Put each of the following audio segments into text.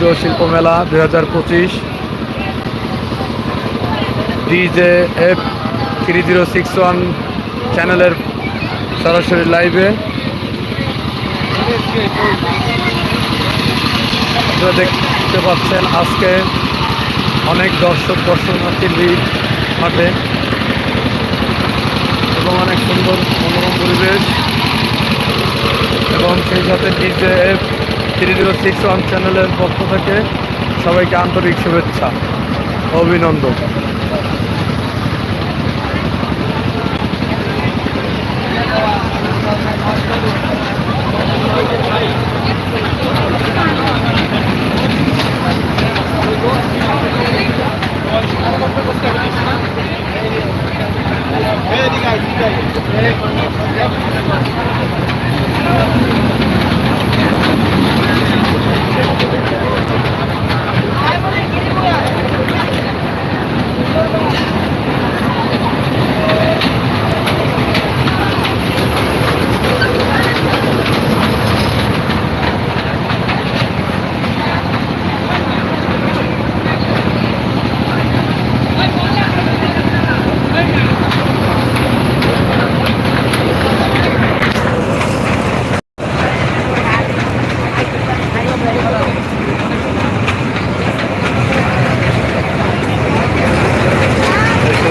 ক্ষুদ্র শিল্প মেলা দুই হাজার পঁচিশ। DJ F three zero six one চ্যানেলের সরাসরি লাইভে দেখতে পাচ্ছেন আজকে অনেক দর্শক দর্শনার্থীর ভিড় মাঠে এবং অনেক সুন্দর মনোরম পরিবেশ। এবং সেই সাথে DJ F three zero six one চ্যানেলের পক্ষ থেকে সবাইকে আন্তরিক শুভেচ্ছা অভিনন্দন। দেখতে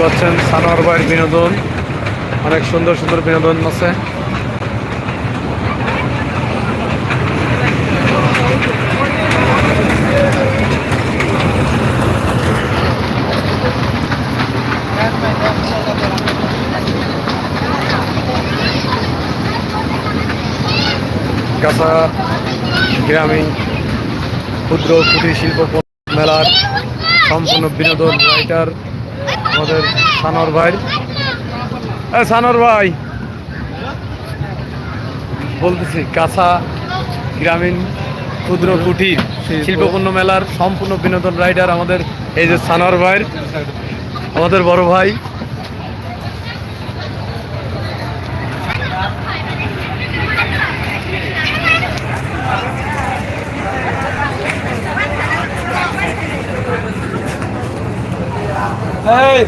পাচ্ছেন সানোয়ার ভাইয়ের বিনোদন। অনেক সুন্দর সুন্দর বিনোদন আছে। কাঁচা গ্রামীণ ক্ষুদ্র কুটির শিল্প মেলার সম্পূর্ণ বিনোদন রাইটার আমাদের সানর ভাই। সানর ভাই। বলতেছি, কাঁচা গ্রামীণ ক্ষুদ্র কুটির শিল্পপূর্ণ মেলার সম্পূর্ণ বিনোদন রাইডার আমাদের এই যে সানর ভাই আমাদের বড় ভাই। এই